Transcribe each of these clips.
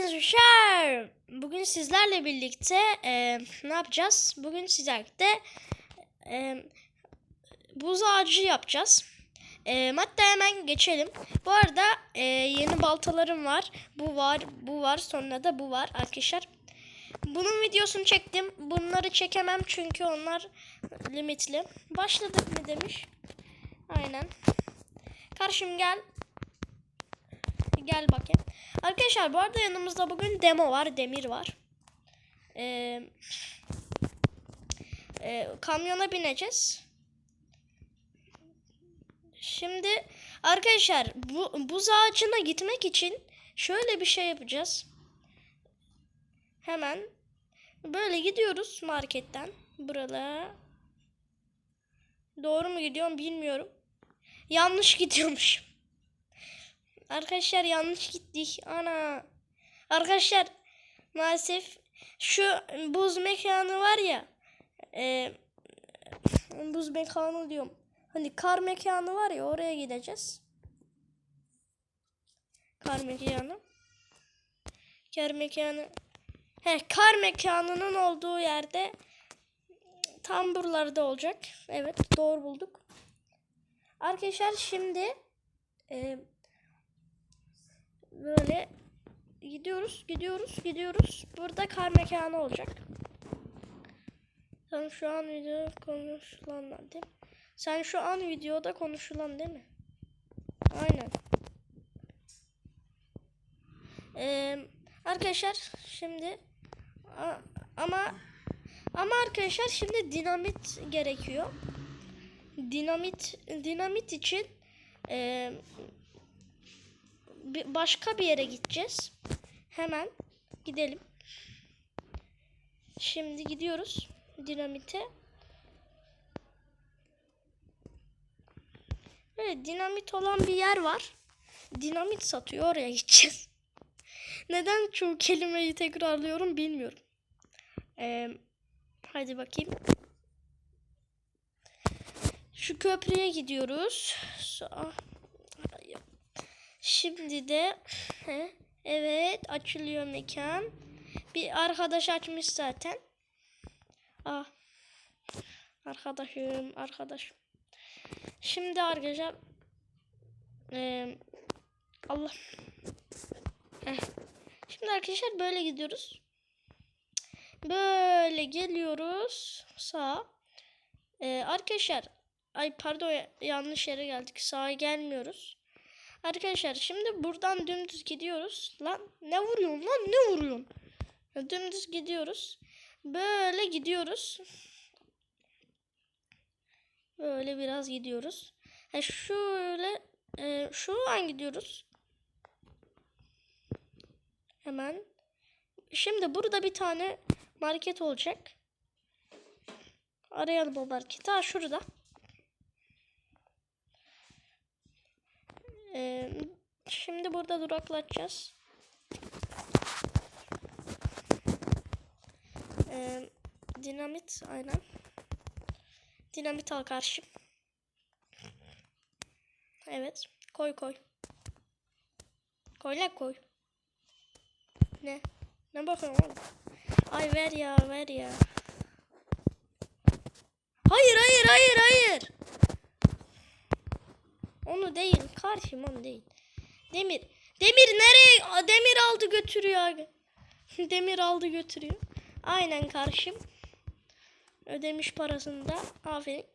arkadaşlar. Bugün sizlerle birlikte e, ne yapacağız? Bugün sizlerle e, buz ağacı yapacağız. E, madde hemen geçelim. Bu arada e, yeni baltalarım var. Bu var, bu var. Sonra da bu var arkadaşlar. Bunun videosunu çektim. Bunları çekemem çünkü onlar limitli. Başladık mı demiş. Aynen. Karşım gel. Gel bakayım. Arkadaşlar bu arada yanımızda bugün demo var. Demir var. Ee, e, kamyona bineceğiz. Şimdi arkadaşlar bu buz ağacına gitmek için şöyle bir şey yapacağız. Hemen böyle gidiyoruz marketten. Buralara. Doğru mu gidiyorum bilmiyorum. Yanlış gidiyormuş. Arkadaşlar yanlış gittik. Ana. Arkadaşlar maalesef şu buz mekanı var ya. E, buz mekanı diyorum. Hani kar mekanı var ya oraya gideceğiz. Kar mekanı. Kar mekanı. He kar mekanının olduğu yerde tam buralarda olacak. Evet doğru bulduk. Arkadaşlar şimdi e, böyle gidiyoruz, gidiyoruz, gidiyoruz. Burada kar mekanı olacak. Sen şu an video konuşulan değil mi? Sen şu an videoda konuşulan değil mi? Aynen. Ee, arkadaşlar şimdi ama ama arkadaşlar şimdi dinamit gerekiyor. Dinamit dinamit için e, başka bir yere gideceğiz. Hemen gidelim. Şimdi gidiyoruz dinamite. Böyle dinamit olan bir yer var. Dinamit satıyor oraya gideceğiz. Neden çoğu kelimeyi tekrarlıyorum bilmiyorum. Ee, hadi bakayım. Şu köprüye gidiyoruz. So- Şimdi de evet açılıyor mekan. Bir arkadaş açmış zaten. Ah. Arkadaşım, arkadaşım. Şimdi arkadaşlar eee, Allah. Heh. Şimdi arkadaşlar böyle gidiyoruz. Böyle geliyoruz sağ. Ee, arkadaşlar ay pardon yanlış yere geldik. Sağa gelmiyoruz. Arkadaşlar şimdi buradan dümdüz gidiyoruz. Lan ne vuruyorsun lan ne vuruyorsun? Dümdüz gidiyoruz. Böyle gidiyoruz. Böyle biraz gidiyoruz. Ha, şöyle e, şu an gidiyoruz. Hemen. Şimdi burada bir tane market olacak. Arayalım o marketi. Ha şurada. Ee, şimdi burada duraklatacağız. Ee, dinamit aynen. Dinamit al karşı. Evet. Koy koy. Koy la koy. Ne? Ne bakıyorsun oğlum? Ay ver ya ver ya. Hayır hayır hayır hayır. Onu değil. Karşım onu değil. Demir. Demir nereye? Demir aldı götürüyor. Demir aldı götürüyor. Aynen karşım. Ödemiş parasını da. Aferin.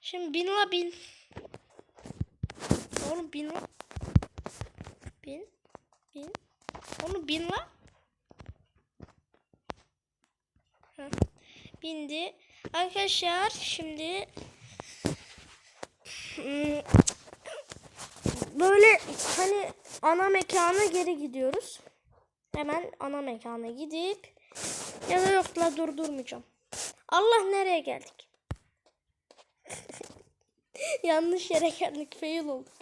Şimdi bin la bin. Oğlum bin la. Bin. Bin. Oğlum bin la. Heh. Bindi. Arkadaşlar şimdi Hmm, böyle hani ana mekana geri gidiyoruz. Hemen ana mekana gidip ya da yok la durdurmayacağım. Allah nereye geldik? Yanlış yere geldik. Fail olduk.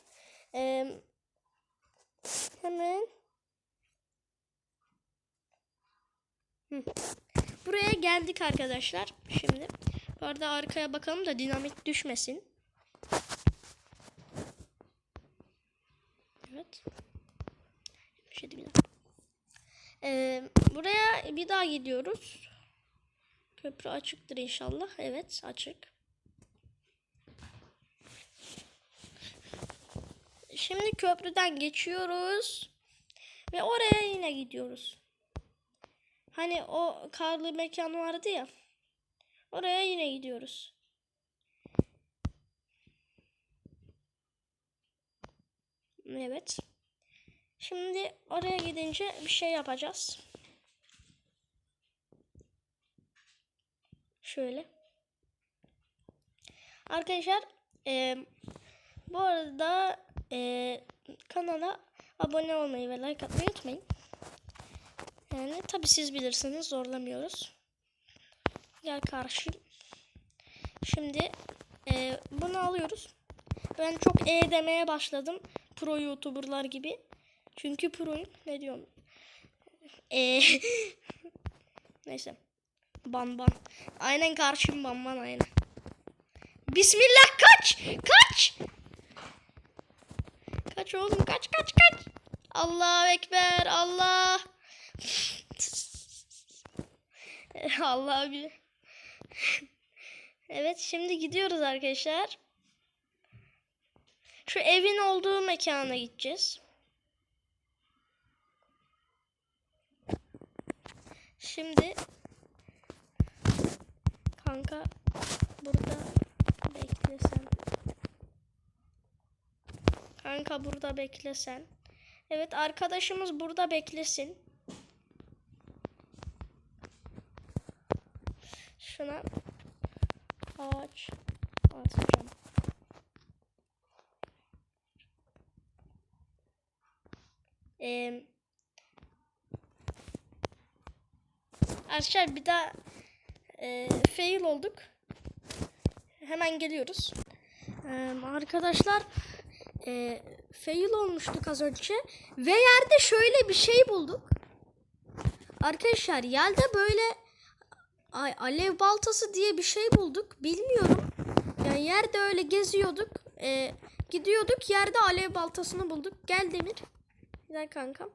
Ee, hemen. Buraya geldik arkadaşlar. Şimdi bu arada arkaya bakalım da dinamit düşmesin. Evet. Dakika. Ee, buraya bir daha gidiyoruz. Köprü açıktır inşallah. Evet açık. Şimdi köprüden geçiyoruz. Ve oraya yine gidiyoruz. Hani o karlı mekan vardı ya. Oraya yine gidiyoruz. Evet. Şimdi oraya gidince bir şey yapacağız. Şöyle. Arkadaşlar e, bu arada e, kanala abone olmayı ve like atmayı unutmayın. Yani tabi siz bilirsiniz zorlamıyoruz. Gel karşı. Şimdi e, bunu alıyoruz. Ben çok e demeye başladım. Pro YouTuber'lar gibi. Çünkü proyum. Ne diyorum? E Neyse. Ban ban. Aynen karşıyım ban ban aynen. Bismillah kaç! Kaç! Kaç oğlum kaç kaç kaç. Allah ekber Allah. Allah bir. Evet şimdi gidiyoruz arkadaşlar. Şu evin olduğu mekana gideceğiz. Şimdi kanka burada beklesen. Kanka burada beklesen. Evet arkadaşımız burada beklesin. Şuna ağaç atacağım. Arkadaşlar bir daha e, fail olduk. Hemen geliyoruz. Ee, arkadaşlar e, fail olmuştuk az önce ve yerde şöyle bir şey bulduk. Arkadaşlar yerde böyle ay, alev baltası diye bir şey bulduk. Bilmiyorum. Yani yerde öyle geziyorduk. E, gidiyorduk yerde alev baltasını bulduk. Gel Demir. Gel kankam.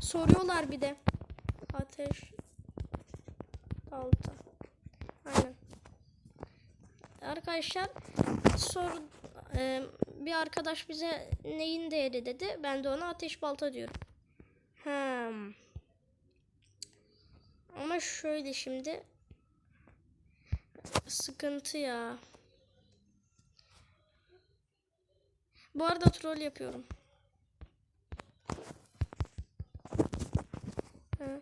Soruyorlar bir de. Ateş balta. Aynen. Arkadaşlar sor e, bir arkadaş bize neyin değeri dedi. Ben de ona ateş balta diyorum. Hmm. Ama şöyle şimdi sıkıntı ya. Bu arada troll yapıyorum. Ha.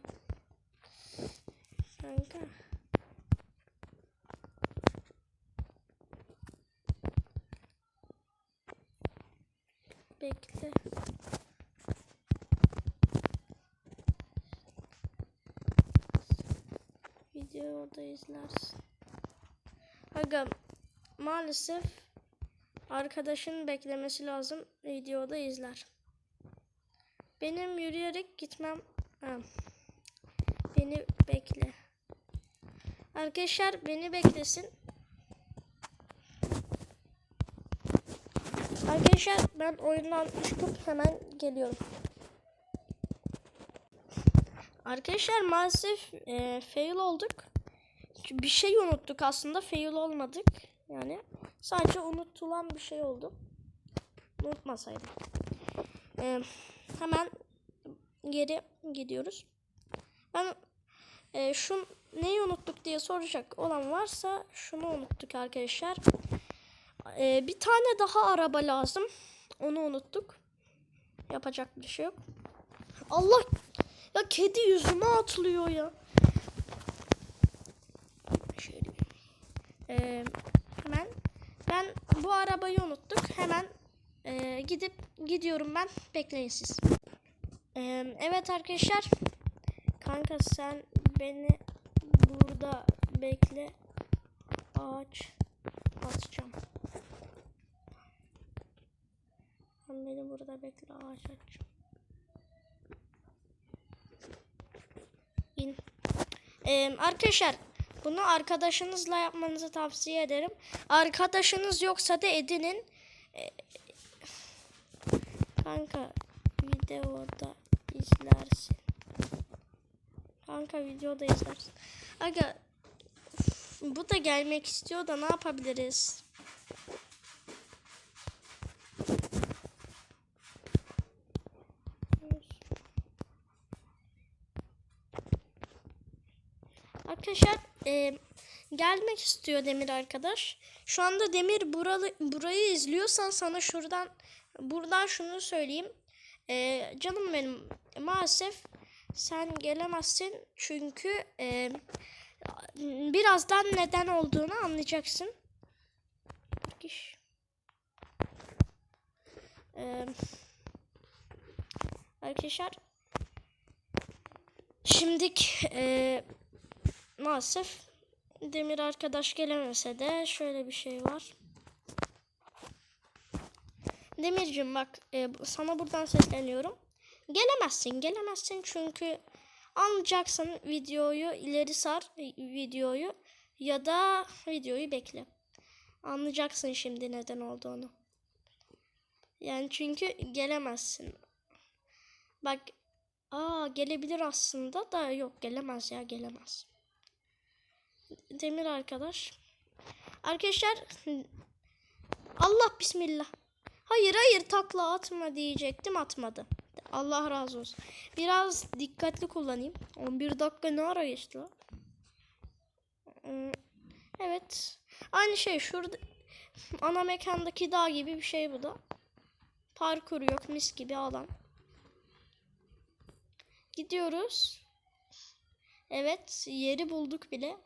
Kanka. Bekle. Videoda izlersin. Aga maalesef arkadaşın beklemesi lazım. Videoda izler. Benim yürüyerek gitmem. Ha. Beni bekle. Arkadaşlar beni beklesin. Arkadaşlar ben oyundan çıkıp hemen geliyorum. Arkadaşlar maalesef e, fail olduk. Bir şey unuttuk aslında fail olmadık. Yani sadece unutulan bir şey oldu. Unutmasaydım. E, hemen geri gidiyoruz. Ben e, şu neyi unuttuk diye soracak olan varsa şunu unuttuk arkadaşlar. E, bir tane daha araba lazım. Onu unuttuk. Yapacak bir şey yok. Allah ya kedi yüzüme atlıyor ya. Şöyle. E, hemen ben bu arabayı unuttuk. Hemen e, gidip gidiyorum ben. Bekleyin siz. E, evet arkadaşlar. Kanka sen beni burada bekle. Ağaç atacağım. Sen beni burada bekle ağaç atacağım. İn. Ee, arkadaşlar bunu arkadaşınızla yapmanızı tavsiye ederim. Arkadaşınız yoksa da edinin. Ee, kanka videoda izlersin. Kanka videoda izlersin. Aga bu da gelmek istiyor da ne yapabiliriz? Arkadaşlar e, gelmek istiyor Demir arkadaş. Şu anda Demir buralı, burayı izliyorsan sana şuradan buradan şunu söyleyeyim. E, canım benim maalesef sen gelemezsin çünkü e, birazdan neden olduğunu anlayacaksın. Giş. E, arkadaşlar şimdik e, maalesef Demir arkadaş gelemese de şöyle bir şey var. Demircim bak e, sana buradan sesleniyorum. Gelemezsin gelemezsin çünkü anlayacaksın videoyu ileri sar e, videoyu ya da videoyu bekle. Anlayacaksın şimdi neden olduğunu. Yani çünkü gelemezsin. Bak aa gelebilir aslında da yok gelemez ya gelemez. Demir arkadaş. Arkadaşlar Allah bismillah. Hayır hayır takla atma diyecektim atmadı. Allah razı olsun. Biraz dikkatli kullanayım. 11 dakika ne ara geçti lan? Hmm, Evet. Aynı şey şurada ana mekandaki dağ gibi bir şey bu da. Parkur yok mis gibi alan. Gidiyoruz. Evet yeri bulduk bile.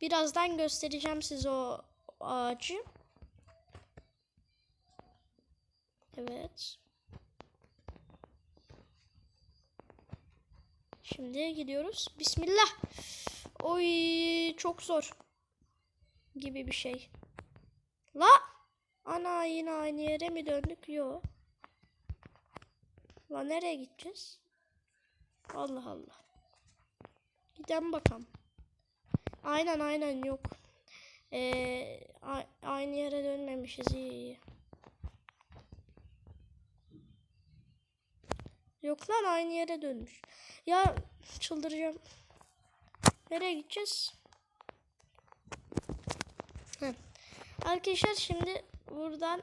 Birazdan göstereceğim size o ağacı. Evet. Şimdi gidiyoruz. Bismillah. Oy çok zor. Gibi bir şey. La. Ana yine aynı yere mi döndük? Yo. La nereye gideceğiz? Allah Allah. Gidelim bakalım. Aynen aynen yok. Ee, aynı yere dönmemişiz iyi iyi. Yok lan aynı yere dönmüş. Ya çıldıracağım. Nereye gideceğiz? Heh. Arkadaşlar şimdi buradan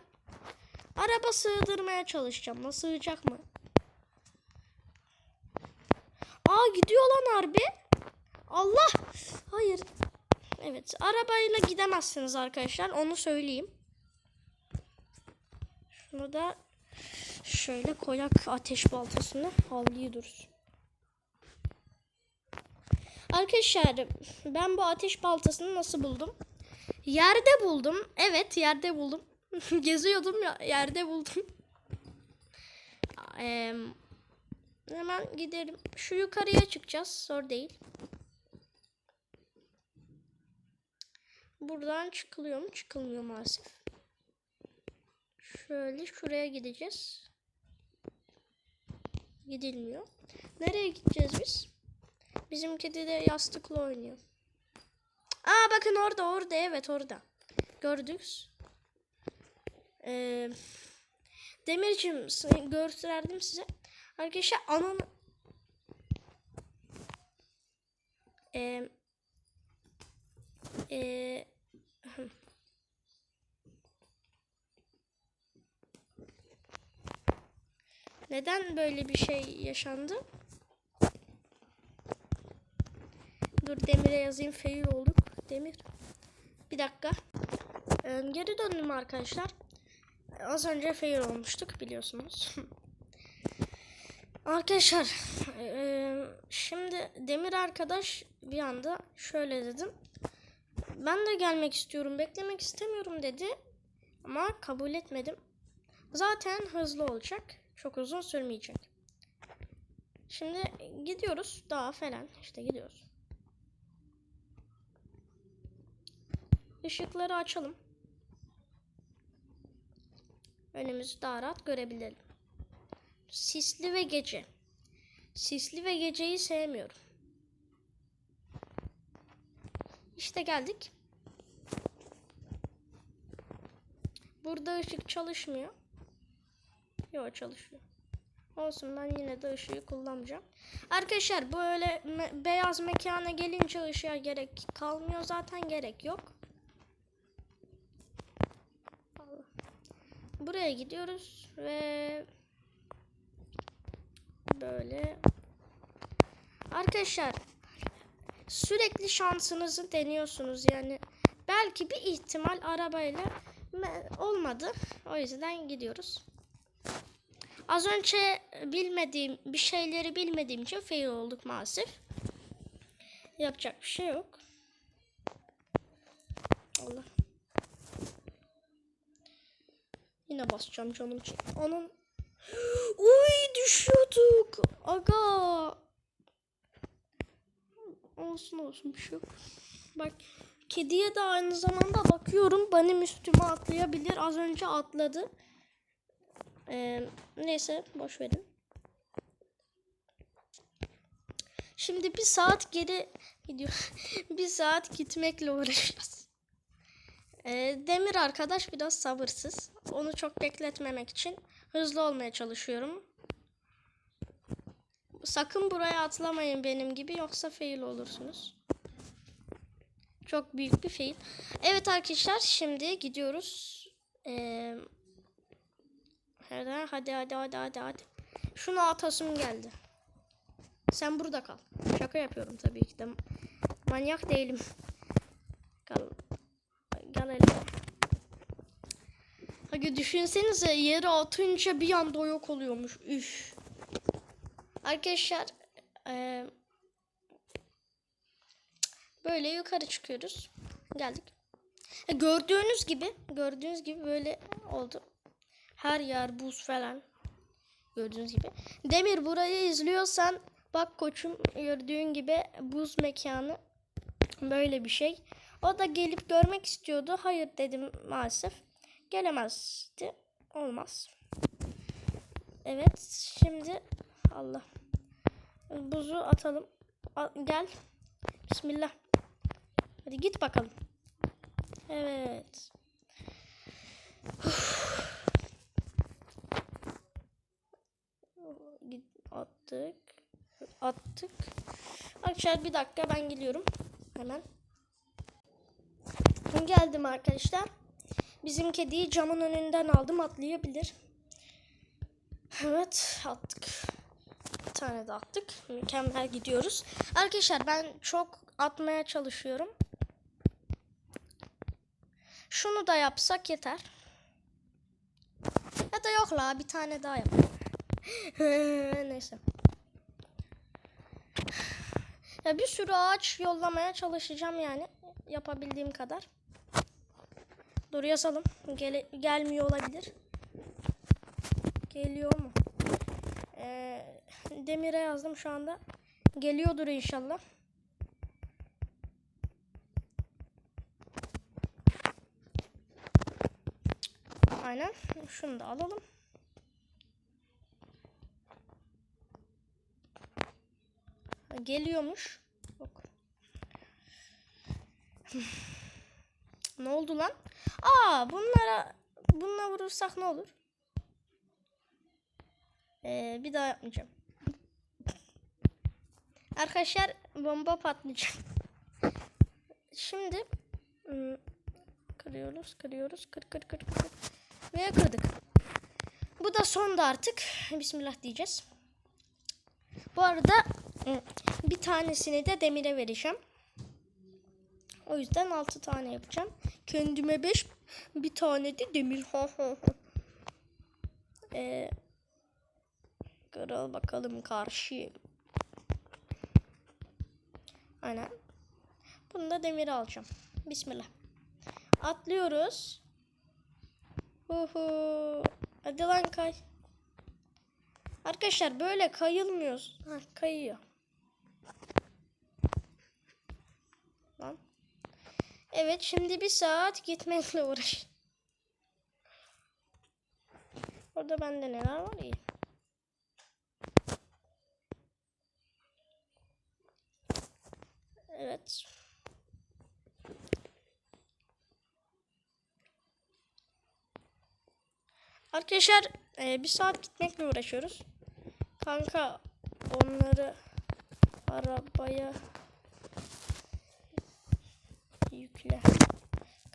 araba sığdırmaya çalışacağım. Nasıl sığacak mı? Aa gidiyor lan harbi. Allah. Hayır. Evet. Arabayla gidemezsiniz arkadaşlar. Onu söyleyeyim. Şunu da şöyle koyak ateş baltasını havliye dursun. Arkadaşlar ben bu ateş baltasını nasıl buldum? Yerde buldum. Evet yerde buldum. Geziyordum ya yerde buldum. Eee Hemen gidelim. Şu yukarıya çıkacağız. Zor değil. Buradan çıkılıyor mu? Çıkılmıyor maalesef. Şöyle şuraya gideceğiz. Gidilmiyor. Nereye gideceğiz biz? Bizim kedi de yastıkla oynuyor. Aa bakın orada orada evet orada. Gördük. Ee, Demircim gösterdim size. Arkadaşlar anam ee, ee, neden böyle bir şey yaşandı? Dur Demir'e yazayım. Fail olduk. Demir. Bir dakika. Ee, geri döndüm arkadaşlar. Az önce fail olmuştuk biliyorsunuz. Arkadaşlar eee, şimdi Demir arkadaş bir anda şöyle dedim. Ben de gelmek istiyorum beklemek istemiyorum dedi. Ama kabul etmedim. Zaten hızlı olacak. Çok uzun sürmeyecek. Şimdi gidiyoruz dağa falan işte gidiyoruz. Işıkları açalım. Önümüzü daha rahat görebilelim. Sisli ve gece. Sisli ve geceyi sevmiyorum. İşte geldik. Burada ışık çalışmıyor. Yok çalışıyor. Olsun ben yine de ışığı kullanmayacağım. Arkadaşlar böyle me- beyaz mekana gelince ışığa gerek kalmıyor zaten gerek yok. Buraya gidiyoruz ve böyle Arkadaşlar sürekli şansınızı deniyorsunuz yani belki bir ihtimal arabayla olmadı o yüzden gidiyoruz. Az önce bilmediğim bir şeyleri bilmediğim için fail olduk maalesef. Yapacak bir şey yok. Allah. Yine basacağım canım. Onun Uy düşüyorduk. Aga. Olsun olsun bir şey yok. Bak kediye de aynı zamanda bakıyorum. Benim üstüme atlayabilir. Az önce atladı. Ee, neyse boş verin. Şimdi bir saat geri gidiyor. bir saat gitmekle uğraşacağız. Ee, Demir arkadaş biraz sabırsız. Onu çok bekletmemek için hızlı olmaya çalışıyorum. Sakın buraya atlamayın benim gibi yoksa fail olursunuz. Çok büyük bir fail. Evet arkadaşlar şimdi gidiyoruz. Ee, hadi hadi hadi hadi hadi hadi. Şunu atasım geldi. Sen burada kal. Şaka yapıyorum tabii ki de. Manyak değilim. Kal. Gel hele. Hadi düşünsenize yere atınca bir anda yok oluyormuş. Üf. Arkadaşlar eee, böyle yukarı çıkıyoruz. Geldik. E, gördüğünüz gibi gördüğünüz gibi böyle oldu. Her yer buz falan. Gördüğünüz gibi. Demir burayı izliyorsan bak koçum gördüğün gibi buz mekanı böyle bir şey. O da gelip görmek istiyordu. Hayır dedim maalesef. Gelemezdi. Olmaz. Evet şimdi Allah. Buzu atalım. Al- gel. Bismillah. Hadi git bakalım. Evet. Git attık. Attık. Arkadaşlar bir dakika ben geliyorum. Hemen. Geldim arkadaşlar. Bizim kediyi camın önünden aldım atlayabilir. Evet attık. Bir tane de attık. Mükemmel gidiyoruz. Arkadaşlar ben çok atmaya çalışıyorum. Şunu da yapsak yeter. Ya da yok la bir tane daha yap. Neyse. Ya bir sürü ağaç yollamaya çalışacağım yani. Yapabildiğim kadar. Dur yazalım. Gele- gelmiyor olabilir. Geliyor mu? Ee, Demir'e yazdım şu anda. Geliyordur inşallah. Aynen. Şunu da alalım. Geliyormuş. Yok. ne oldu lan? Aa bunlara bununla vurursak ne olur? Ee, bir daha yapmayacağım. Arkadaşlar bomba patlayacak. Şimdi ım, kırıyoruz, kırıyoruz, kır kır kır kır ve kırdık. Bu da sonda artık. Bismillah diyeceğiz. Bu arada bir tanesini de demire vereceğim. O yüzden 6 tane yapacağım. Kendime 5 bir tane de demir. Ee, kırıl bakalım karşı. Aynen. Bunu da demir alacağım. Bismillah. Atlıyoruz. Huhu. Hadi lan kay. Arkadaşlar böyle kayılmıyor. Ha, kayıyor. Lan. Evet şimdi bir saat gitmekle uğraş. Orada bende neler var iyi. Evet. Arkadaşlar e, bir saat gitmekle uğraşıyoruz. Kanka onları arabaya yükle.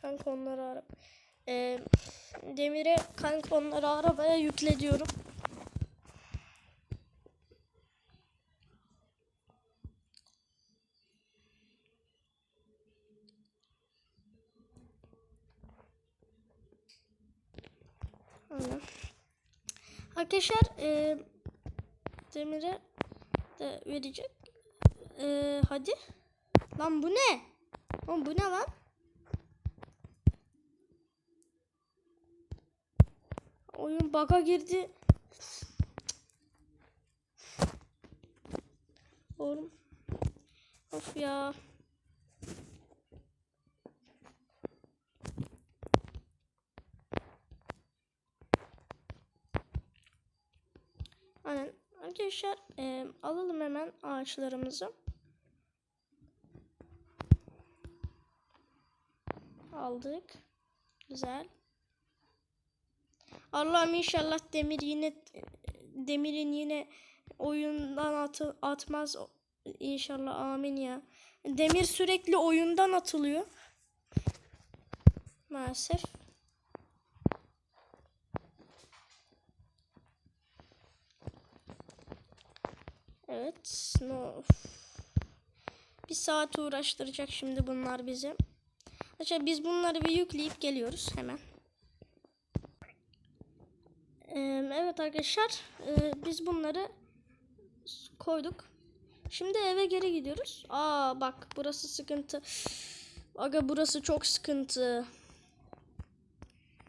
Kanka onları ara Ee, Demir'e kanka onları arabaya yükle diyorum. Aynen. Arkadaşlar e, Demir'e de verecek. E, hadi. Lan bu ne? Oğlum bu ne lan? Oyun bug'a girdi. Oğlum. Of ya. Aynen. Arkadaşlar e, alalım hemen ağaçlarımızı. Aldık. Güzel. Allah'ım inşallah Demir yine Demir'in yine oyundan atı, atmaz. İnşallah amin ya. Demir sürekli oyundan atılıyor. Maalesef. Evet. No. Bir saat uğraştıracak şimdi bunlar bizi. Arkadaşlar biz bunları bir yükleyip geliyoruz hemen. Evet arkadaşlar e, biz bunları koyduk. Şimdi eve geri gidiyoruz. Aa bak burası sıkıntı. Aga burası çok sıkıntı.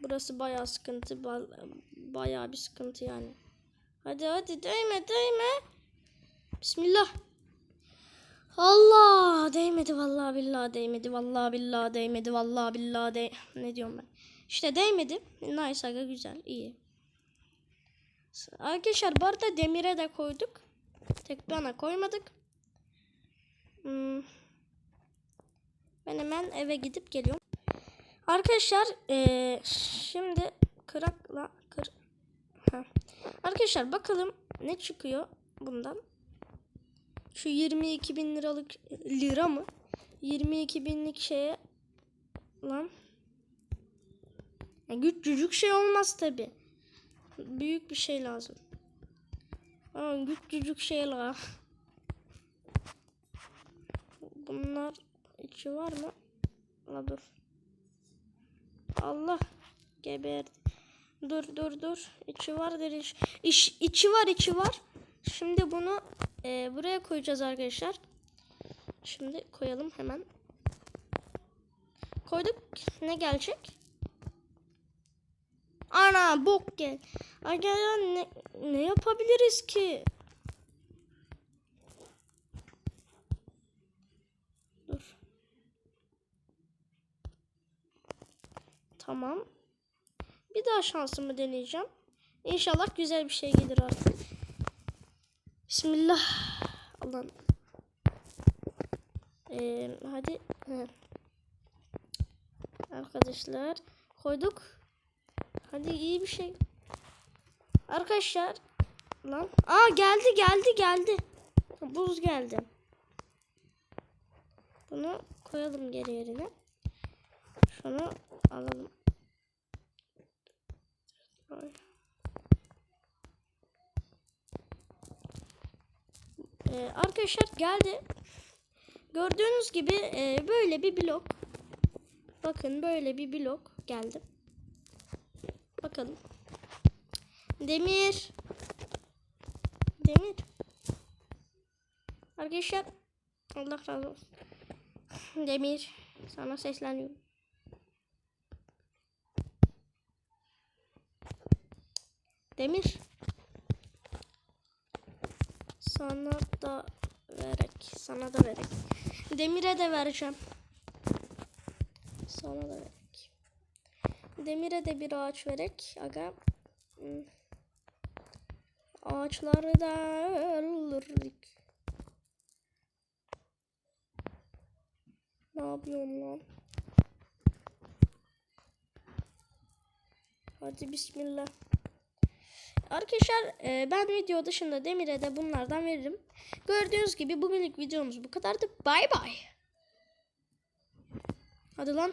Burası bayağı sıkıntı. ba- Bayağı bir sıkıntı yani. Hadi hadi değme değme. Bismillah. Allah değmedi vallahi billahi değmedi vallahi billahi değmedi vallahi billahi de ne diyorum ben. İşte değmedi. Nice aga güzel iyi. Arkadaşlar bu arada demire de koyduk. Tek bana koymadık. Hmm. Ben hemen eve gidip geliyorum. Arkadaşlar eee, şimdi kırakla kır. Ha. Arkadaşlar bakalım ne çıkıyor bundan. Şu 22 bin liralık lira mı? 22 binlik şeye lan. Ya küçücük şey olmaz tabi. Büyük bir şey lazım. Ama küçücük şey la. Bunlar içi var mı? La dur. Allah geberdi. Dur dur dur. İçi vardır iç. İş, içi var içi var. Şimdi bunu e, buraya koyacağız arkadaşlar. Şimdi koyalım hemen. Koyduk. Ne gelecek? Ana bok gel. Arkadaşlar ne, ne yapabiliriz ki? Dur. Tamam. Bir daha şansımı deneyeceğim. İnşallah güzel bir şey gelir artık. Bismillah. Allah'ım. Ee, hadi. Arkadaşlar koyduk. Hadi iyi bir şey. Arkadaşlar. Lan. Aa geldi geldi geldi. Buz geldi. Bunu koyalım geri yerine. Şunu alalım. Ee, arkadaşlar geldi. Gördüğünüz gibi e, böyle bir blok. Bakın böyle bir blok geldi. Bakalım. Demir. Demir. Arkadaşlar Allah razı olsun. Demir sana sesleniyorum. Demir. Sana da verek. Sana da verek. Demire de vereceğim. Sana da verek. Demire de bir ağaç verek. Aga. Hmm. Ağaçları da alırdık. Ne yapıyorsun lan? Hadi bismillah. arkadaşlar e, ben video dışında Demir'e de bunlardan veririm. Gördüğünüz gibi bugünlük videomuz bu kadardı. Bay bay. Hadi lan.